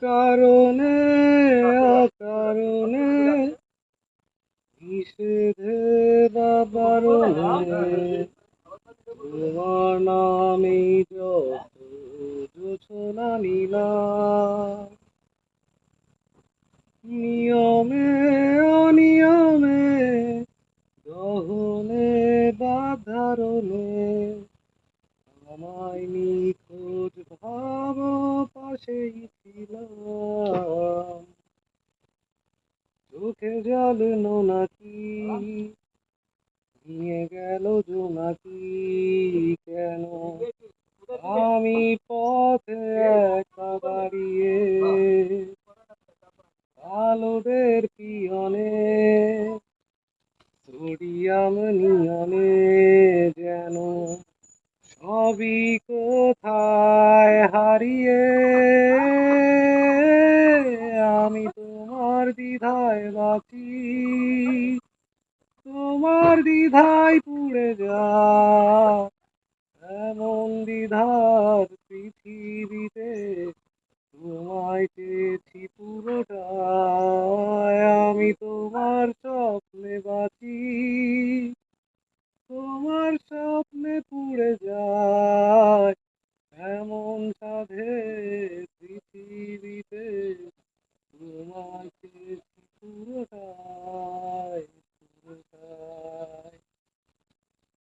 কারণে, অকারণে, নিষেধে বা বারণে, তোমার নামে যত নীলা। নিয়মে, অনিয়মে, দহনে বাধারণে আমায় নিখোঁজ ভাব পাশেই চোখে জল নাকি? নিয়ে গেল জোনাকি কেন? আমি পথে একা দাঁড়িয়ে আলোদের পিয়নে, সোডিয়াম নিয়নে যেন সবই কোথায় হারিয়ে হৃদয় বাঁচি তোমার দ্বিধায় পুড়ে যা এমন দ্বিধার পৃথিবীতে তোমায় পেয়েছি পুরোটা আমি তোমার স্বপ্নে বাঁচি। তোমার সব